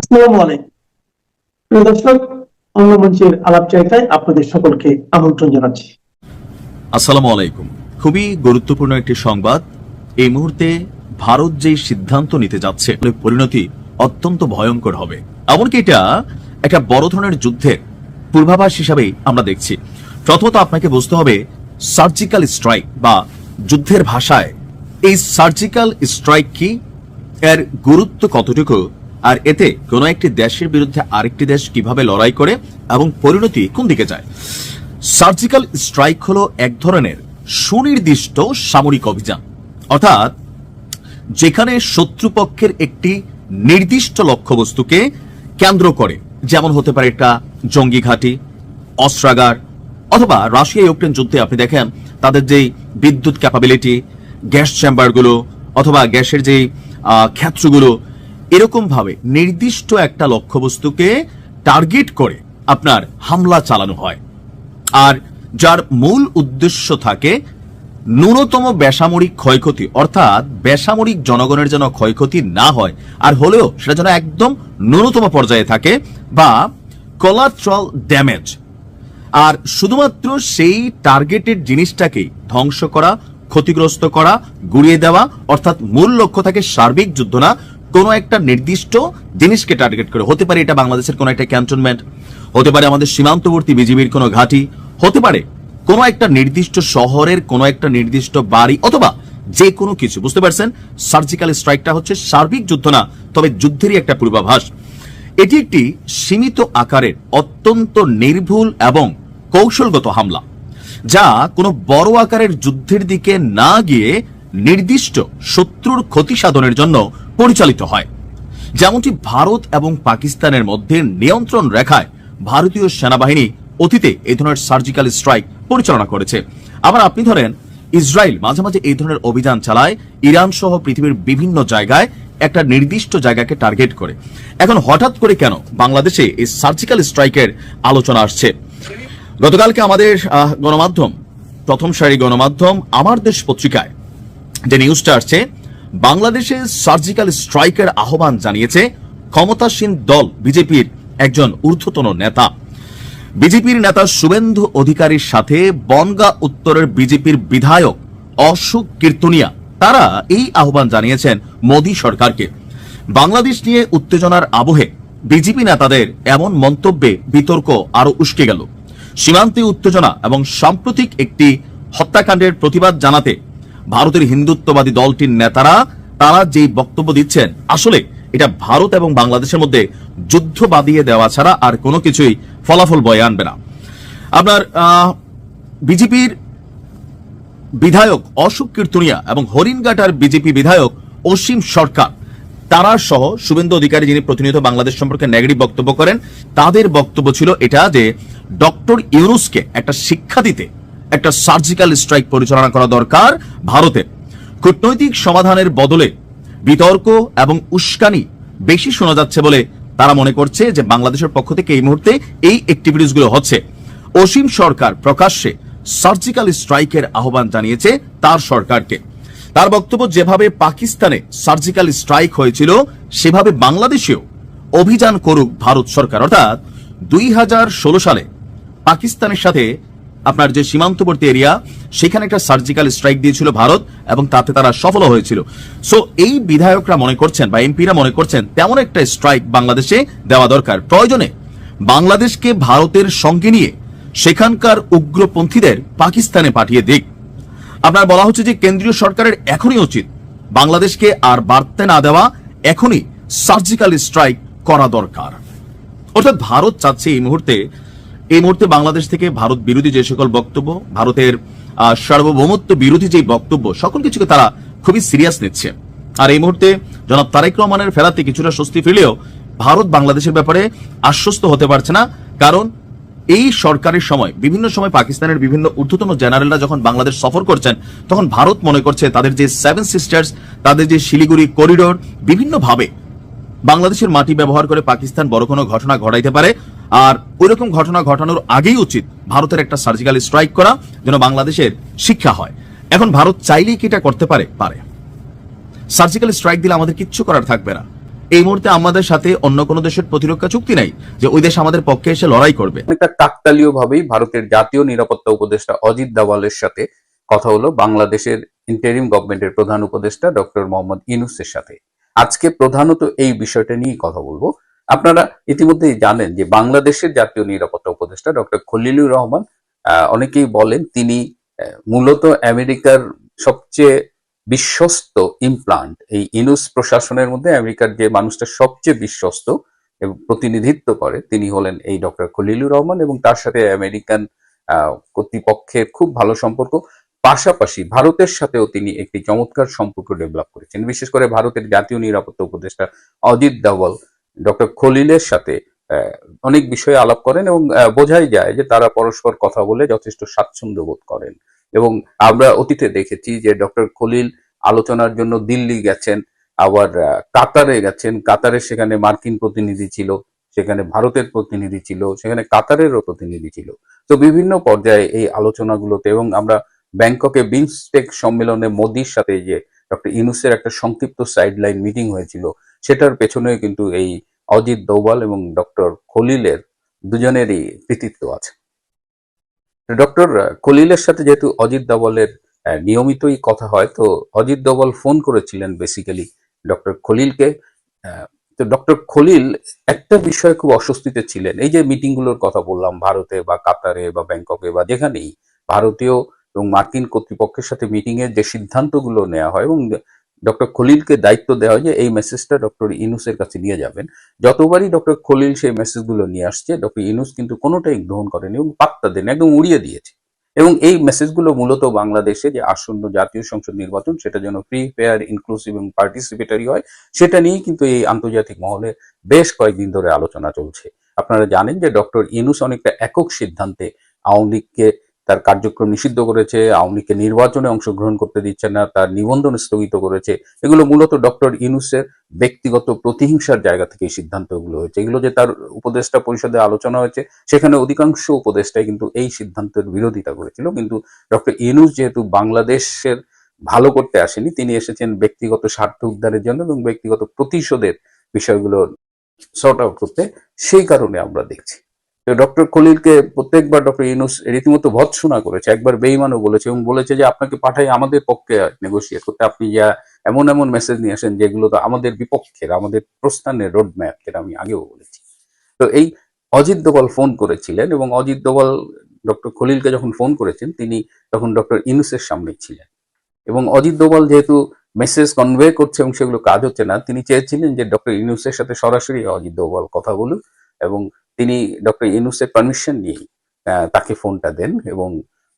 আসসালামু আলাইকুম। প্রিয় দর্শক, অন্য মঞ্চের আলাপ চাইতায় আপনাদের সকলকে আমন্ত্রণ জানাচ্ছি। আসসালামু আলাইকুম। খুবই গুরুত্বপূর্ণ একটি সংবাদ। এই মুহূর্তে ভারত যেই সিদ্ধান্ত নিতে যাচ্ছে পরিণতি অত্যন্ত ভয়ঙ্কর হবে। এমনকি এটা একটা বড় ধরনের যুদ্ধের পূর্বাভাস হিসাবেই আমরা দেখছি। প্রথমত আপনাকে বুঝতে হবে সার্জিক্যাল স্ট্রাইক বা যুদ্ধের ভাষায়, এই সার্জিক্যাল স্ট্রাইক কি? এর গুরুত্ব কতটুকু? আর এতে কোনো একটি দেশের বিরুদ্ধে আরেকটি দেশ কীভাবে লড়াই করে এবং পরিণতি কোন দিকে যায়? সার্জিক্যাল স্ট্রাইক হলো এক ধরনের সুনির্দিষ্ট সামরিক অভিযান। অর্থাৎ যেখানে শত্রুপক্ষের একটি নির্দিষ্ট লক্ষ্যবস্তুকে কেন্দ্র করে, যেমন হতে পারে একটা জঙ্গি ঘাঁটি, অস্ত্রাগার অথবা রাশিয়া ইউক্রেন যুদ্ধে আপনি দেখেন তাদের যেই বিদ্যুৎ ক্যাপাবিলিটি গ্যাস চেম্বারগুলো অথবা গ্যাসের যেই ক্ষেত্রগুলো এরকম ভাবে নির্দিষ্ট একটা লক্ষ্যবস্তুকে টার্গেট করে আপনার হামলা চালানো হয়। আর যার মূল উদ্দেশ্য থাকে ন্যূনতম বেসামরিক ক্ষয়ক্ষতি, অর্থাৎ বেসামরিক জনগণের যেন ক্ষয়ক্ষতি না হয়, আর হলেও সেটা যেন একদম ন্যূনতম পর্যায়ে থাকে বা কোলাট্রাল ড্যামেজ আর শুধুমাত্র সেই টার্গেটেড জিনিসটাকেই ধ্বংস করা, ক্ষতিগ্রস্ত করা, গুড়িয়ে দেওয়া, অর্থাৎ মূল লক্ষ্য থাকে সার্বিক যুদ্ধ না কোনো একটা নির্দিষ্ট জিনিসকে টার্গেট করে। হতে পারে এটা বাংলাদেশের কোনো একটা ক্যান্টনমেন্ট হতে পারে আমাদের সীমান্তবর্তী বিজিবির কোনো ঘাঁটি, হতে পারে কোনো একটা নির্দিষ্ট শহরের কোনো একটা নির্দিষ্ট বাড়ি অথবা যে কোনো কিছু। বুঝতে পারছেন? সার্জিক্যাল স্ট্রাইকটা হচ্ছে সার্বিক যুদ্ধ না, তবে যুদ্ধেরই একটা পূর্বাভাস। এটি একটি সীমিত আকারের, অত্যন্ত নির্ভুল এবং কৌশলগত হামলা, যা কোনো বড় আকারের যুদ্ধের দিকে না গিয়ে নির্দিষ্ট শত্রুর ক্ষতি সাধনের জন্য পরিচালিত হয়। যেমনটি ভারত এবং পাকিস্তানের মধ্যে নিয়ন্ত্রণ রেখায় ভারতীয় সেনাবাহিনী অতীতে এই ধরনের সার্জিক্যাল স্ট্রাইক পরিচালনা করেছে। আবার আপনি ধরেন, ইসরায়েল মাঝে মাঝে এই ধরনের অভিযান চালায় ইরান সহ পৃথিবীর বিভিন্ন জায়গায় একটা নির্দিষ্ট জায়গাকে টার্গেট করে। এখন হঠাৎ করে কেন বাংলাদেশে এই সার্জিক্যাল স্ট্রাইকের আলোচনা আসছে? গতকালকে আমাদের গণমাধ্যম, প্রথম সারি গণমাধ্যম, আমার দেশ পত্রিকায় যে নিউজটা আসছে, বাংলাদেশে সার্জিক্যাল স্ট্রাইকের আহ্বান জানিয়েছে ক্ষমতাসীন দল বিজেপির একজন ঊর্ধ্বতন নেতা। বিজেপির নেতা শুভেন্দু অধিকারীর সাথে বনগা উত্তরের বিজেপির বিধায়ক অশোক কীর্তনিয়া, তারা এই আহ্বান জানিয়েছেন মোদী সরকারকে। বাংলাদেশ নিয়ে উত্তেজনার আবহে বিজেপি নেতাদের এমন মন্তব্যে বিতর্ক আরও উস্কে গেল। সীমান্তে উত্তেজনা এবং সাম্প্রতিক একটি হত্যাকাণ্ডের প্রতিবাদ জানাতে ভারতের হিন্দুত্ববাদী দলটির নেতারা, তারা যেই বক্তব্য দিচ্ছেন, আসলে এটা ভারত এবং বাংলাদেশের মধ্যে যুদ্ধ বাদিয়ে দেওয়া ছাড়া আর কোনো কিছুই ফলাফল বয়ে আনবে না। আপনার বিজেপির বিধায়ক অশোক কীর্তনিয়া এবং হরিণঘাটার বিজেপি বিধায়ক অসীম সরকার, তারা সহ শুভেন্দু অধিকারী যিনি প্রতিনিয়ত বাংলাদেশ সম্পর্কে নেগেটিভ বক্তব্য করেন, তাদের বক্তব্য ছিল এটা যে ডক্টর ইউনুসকে একটা শিক্ষা দিতে একটা সার্জিক্যাল স্ট্রাইক পরিচালনা করা দরকার ভারতের। কূটনৈতিক সমাধানের বদলে বিতর্ক এবং উস্কানি বেশি শোনা যাচ্ছে বলে তারা মনে করছে যে বাংলাদেশের পক্ষ থেকে এই মুহূর্তে এই অ্যাক্টিভিটিসগুলো হচ্ছে। অসীম সরকার প্রকাশ্যে সার্জিক্যাল স্ট্রাইকের আহ্বান জানিয়েছে তার সরকারকে। তার বক্তব্য, যেভাবে পাকিস্তানে সার্জিক্যাল স্ট্রাইক হয়েছিল, সেভাবে বাংলাদেশেও অভিযান করুক ভারত সরকার। অর্থাৎ দুই হাজার ষোলো সালে পাকিস্তানের সাথে আপনার যে সীমান্তবর্তী এরিয়া সেখানে একটা সার্জিক্যাল স্ট্রাইক দিয়েছিল ভারত এবং তাতে তারা সফল হয়েছিল। সো এই বিধায়করা মনে করছেন বা এমপিরা মনে করছেন তেমন একটা স্ট্রাইক বাংলাদেশে দেওয়া দরকার। প্রয়োজনে বাংলাদেশকে ভারতের সঙ্গে নিয়ে সেখানকার উগ্রপন্থীদের পাকিস্তানে পাঠিয়ে দিক। আপনার বলা হচ্ছে যে কেন্দ্রীয় সরকারের এখনই উচিত বাংলাদেশকে আর বাড়তে না দেওয়া, এখনই সার্জিক্যাল স্ট্রাইক করা দরকার। অর্থাৎ ভারত চাচ্ছে এই মুহূর্তে এই মুহূর্তে বাংলাদেশ থেকে ভারত বিরোধী যে সকল বক্তব্য, ভারতের সার্বভৌমত্ব বিরোধী যে বক্তব্য, সকল কিছুকে তারা খুবই সিরিয়াস নিচ্ছে। আর এই মুহূর্তে জনাব তারেক রহমানের ফেরাতে কিছুটা স্বস্তি ফিরলেও ভারত বাংলাদেশের ব্যাপারে আশ্বস্ত হতে পারছে না। কারণ এই সরকারের সময়, বিভিন্ন সময় পাকিস্তানের বিভিন্ন ঊর্ধ্বতন জেনারেলরা যখন বাংলাদেশ সফর করছেন, তখন ভারত মনে করছে তাদের যে সেভেন সিস্টার্স তাদের যে শিলিগুড়ি করিডোর বিভিন্নভাবে বাংলাদেশের মাটি ব্যবহার করে পাকিস্তান বড় কোনো ঘটনা ঘটাইতে পারে। আর ওইরকম ঘটনা ঘটানোর আগেই উচিত ভারতের একটা সার্জিক্যাল স্ট্রাইক করা যেন বাংলাদেশের শিক্ষা হয়। এখন ভারত চাইলেই কি এটা করতে পারে? পারে। সার্জিক্যাল স্ট্রাইক দিলে আমাদের কিচ্ছু করার থাকবে না। এই মুহূর্তে আমাদের সাথে অন্য কোনো দেশের প্রতিরক্ষা চুক্তি নাই যে ওই দেশ আমাদের পক্ষে এসে লড়াই করবে। অনেকটা কাকতালীয় ভাবেই ভারতের জাতীয় নিরাপত্তা উপদেষ্টা অজিত দাওয়ালের সাথে কথা হলো বাংলাদেশের ইন্টারিম গভর্নমেন্টের প্রধান উপদেষ্টা ডক্টর মোহাম্মদ ইনুসের সাথে। আজকে প্রধানত এই বিষয়টা নিয়ে কথা বলব। আপনারা ইতিমধ্যেই জানেন যে বাংলাদেশের জাতীয় নিরাপত্তা উপদেষ্টা ডক্টর খলিলুর রহমান অনেকেই বলেন তিনি মূলত আমেরিকার সবচেয়ে বিশ্বস্ত ইমপ্লান্ট এই ইনুস প্রশাসনের মধ্যে আমেরিকার যে মানুষটা সবচেয়ে বিশ্বস্ত এবং প্রতিনিধিত্ব করে, তিনি হলেন এই ডক্টর খলিলুর রহমান এবং তার সাথে আমেরিকান কর্তৃপক্ষের খুব ভালো সম্পর্ক। পাশাপাশি ভারতের সাথেও তিনি একটি চমৎকার সম্পর্ক ডেভেলপ করেছেন। বিশেষ করে ভারতের জাতীয় নিরাপত্তা উপদেষ্টা অজিত ডাওয়াল ডক্টর খলিলের সাথে অনেক বিষয়ে আলাপ করেন এবং বোঝাই যায় যে তারা পরস্পর কথা বলে যথেষ্ট স্বাচ্ছন্দ্য বোধ করেন। এবং আমরা অতীতে দেখেছি যে ডক্টর খলিল আলোচনার জন্য দিল্লি গেছেন, আবার কাতারে গেছেন। কাতারে সেখানে মার্কিন প্রতিনিধি ছিল, সেখানে ভারতের প্রতিনিধি ছিল, সেখানে কাতারেরও প্রতিনিধি ছিল। তো বিভিন্ন পর্যায়ে এই আলোচনাগুলোতে এবং আমরা ব্যাংককে বিমস্টেক সম্মেলনে মোদির সাথে যে ডক্টর ইনুসের একটা সংক্ষিপ্ত সাইডলাইন মিটিং হয়েছিল, সেটার পেছনে কিন্তু এই অজিত দোভাল এবং ডক্টর খলিলের দুজনেরই কৃতিত্ব আছে। ডক্টর খলিলের সাথে যেহেতু অজিত দোভালের আহ, নিয়মিতই কথা হয় তো অজিত দোভাল ফোন করেছিলেন বেসিক্যালি ডক্টর খলিলকে। তো ডক্টর খলিল একটা বিষয়ে খুব অস্বস্তিতে ছিলেন। এই যে মিটিংগুলোর কথা বললাম ভারতে বা কাতারে বা ব্যাংককে বা যেখানেই ভারতীয় এবং মার্কিন কর্তৃপক্ষের সাথে মিটিং এর যে সিদ্ধান্তগুলো নেওয়া হয় এবং ডক্টর খলিলকে দায়িত্ব দেওয়া হয় যে এই মেসেজটা ডক্টর ইনুসের কাছে নিয়ে যাবেন। যতবারই ডক্টর খলিল সেই মেসেজগুলো নিয়ে আসছে, ডক্টর ইনুস কিন্তু কোনোটাই গ্রহণ করেনি এবং পাত্তা দেন একদম উড়িয়ে দিয়েছে। এবং এই মেসেজগুলো মূলত বাংলাদেশে যে আসন্ন জাতীয় সংসদ নির্বাচন, সেটা যেন ফ্রি ফেয়ার ইনক্লুসিভ এবং পার্টিসিপেটারি হয়, সেটা নিয়েই কিন্তু এই আন্তর্জাতিক মহলে বেশ কয়েকদিন ধরে আলোচনা চলছে। আপনারা জানেন যে ডক্টর ইনুস অনেকটা একক সিদ্ধান্তে আওয়ামী লীগকে তার কার্যক্রম নিষিদ্ধ করেছে, আওয়ামী নির্বাচনে অংশগ্রহণ করতে দিচ্ছে না, তার নিবন্ধন স্থগিত করেছে। এগুলো মূলত ডক্টর ইনুসের ব্যক্তিগত প্রতিহিংসার জায়গা থেকে এই সিদ্ধান্তগুলো হয়েছে। এগুলো যে তার উপদেষ্টা পরিষদে আলোচনা হয়েছে, সেখানে অধিকাংশ উপদেষ্টাই কিন্তু এই সিদ্ধান্তের বিরোধিতা করেছিল। কিন্তু ডক্টর ইনুস যেহেতু বাংলাদেশের ভালো করতে আসেনি, তিনি এসেছেন ব্যক্তিগত স্বার্থ উদ্ধারের জন্য এবং ব্যক্তিগত প্রতিশোধের বিষয়গুলো সর্ট আউট করতে, সেই কারণে আমরা দেখছি। ডক্টর খলিলকে প্রত্যেকবার ডক্টর ইউনুস রীতিমতো ভৎসনা করেছে, একবার বেইমানও বলেছে এবং বলেছে যে আপনাকে পাঠাই, আমাদের পক্ষে নেগোসিয়েট করতে। আপনি যা এমন এমন মেসেজ নিয়ে আসেন যেগুলো তো আমাদের বিপক্ষের, আমাদের প্রস্থানের রোড ম্যাপ যেটা আমি আগেও বলেছি। তো এই অজিত দোভাল ফোন করেছিলেন এবং অজিত দোভাল, ডক্টর খলিলকে যখন ফোন করেছেন, তিনি তখন ডক্টর ইনুসের সামনে ছিলেন। এবং অজিত দোভাল যেহেতু মেসেজ কনভে করছে এবং সেগুলো কাজ হচ্ছে না, তিনি চেয়েছিলেন যে ডক্টর ইনুসের সাথে সরাসরি অজিত দোভাল কথা বলুক এবং তিনি ডক্টর ইনুসের পারমিশন নিয়ে তাকে ফোনটা দেন এবং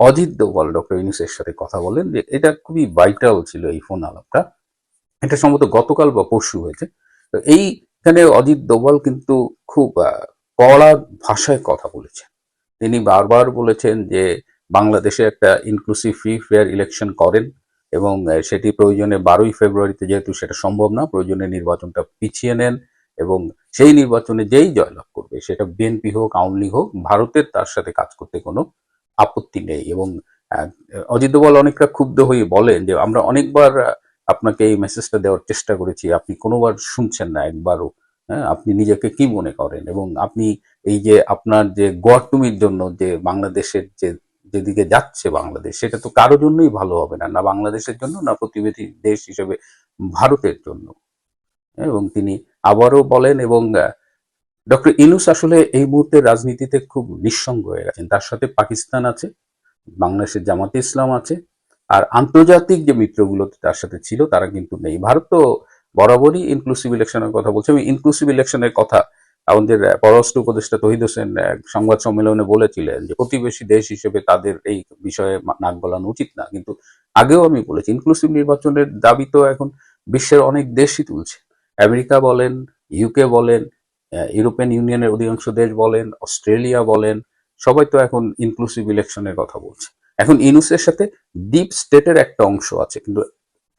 অজিত দোভাল, ডক্টর ইনুসের সাথে কথা বলেন যে এটা খুবই ভাইটাল ছিল এই ফোন আলাপটা। এটা সম্ভবত গতকাল বা পরশু হয়েছে। তো এইখানে অজিত দোভাল কিন্তু খুব কড়া ভাষায় কথা বলেছেন। তিনি বারবার বলেছেন যে বাংলাদেশে একটা ইনক্লুসিভ ফ্রি ফেয়ার ইলেকশন করেন এবং সেটি প্রয়োজনে বারোই ফেব্রুয়ারিতে যেহেতু সেটা সম্ভব না, প্রয়োজনে নির্বাচনটা পিছিয়ে নেন। এবং সেই নির্বাচনে যেই জয়লাভ করবে, সেটা বিএনপি হোক, আওয়ামী লীগ হোক, ভারতের তার সাথে কাজ করতে কোনো আপত্তি নেই এবং অজিত দোভাল অনেকটা ক্ষুব্ধ হয়ে বলেন যে, আমরা অনেকবার আপনাকে এই মেসেজটা দেওয়ার চেষ্টা করেছি, আপনি কোনোবার শুনছেন না একবারও হ্যাঁ আপনি নিজেকে কি মনে করেন? এবং আপনি এই যে আপনার যে গোয়াটুমির জন্য যে বাংলাদেশের যে, যেদিকে যাচ্ছে বাংলাদেশ, সেটা তো কারোর জন্যই ভালো হবে না না বাংলাদেশের জন্য, না প্রতিবেশী দেশ হিসেবে ভারতের জন্য। এবং তিনি আবারও বলেন এবং ডক্টর ইনুস আসলে এই মুহূর্তে রাজনীতিতে খুব নিঃসঙ্গ হয়ে গেছেন। তার সাথে পাকিস্তান আছে, বাংলাদেশের জামাতে ইসলাম আছে, আর আন্তর্জাতিক যে মিত্রগুলো তার সাথে ছিল, তারা কিন্তু নেই। ভারত তো বরাবরই ইনক্লুসিভ ইলেকশনের কথা বলছে। এবং ইনক্লুসিভ ইলেকশনের কথা আমাদের পররাষ্ট্র উপদেষ্টা তহিদ হোসেন সংবাদ সম্মেলনে বলেছিলেন যে প্রতিবেশী দেশ হিসেবে তাদের এই বিষয়ে নাক গলানো উচিত না। কিন্তু আগেও আমি বলেছি ইনক্লুসিভ নির্বাচনের দাবি তো এখন বিশ্বের অনেক দেশই তুলছে। আমেরিকা বলেন ইউকে বলেন ইউরোপিয়ান ইউনিয়নের অধিকাংশ দেশ বলেন, অস্ট্রেলিয়া বলেন, সবাই তো এখন ইনক্লুসিভ ইলেকশনের কথা বলছে। এখন ইনুসের সাথে ডিপ স্টেটের একটা অংশ আছে, কিন্তু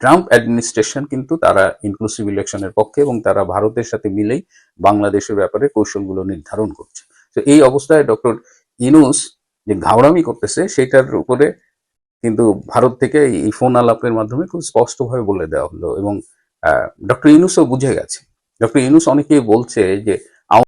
ট্রাম্প অ্যাডমিনিস্ট্রেশন কিন্তু তারা ইনক্লুসিভ ইলেকশনের পক্ষে এবং তারা ভারতের সাথে মিলেই বাংলাদেশের ব্যাপারে কৌশলগুলো নির্ধারণ করছে। তো এই অবস্থায় ডক্টর ইনুস যে ঘাওড়ামি করতেছে, সেটার উপরে কিন্তু ভারত থেকে এই ফোন আলাপের মাধ্যমে খুব স্পষ্টভাবে বলে দেওয়া হলো এবং ডক্টর ইনুসও বুঝে গেছে। ডক্টর ইনুস অনেকেই বলছে যে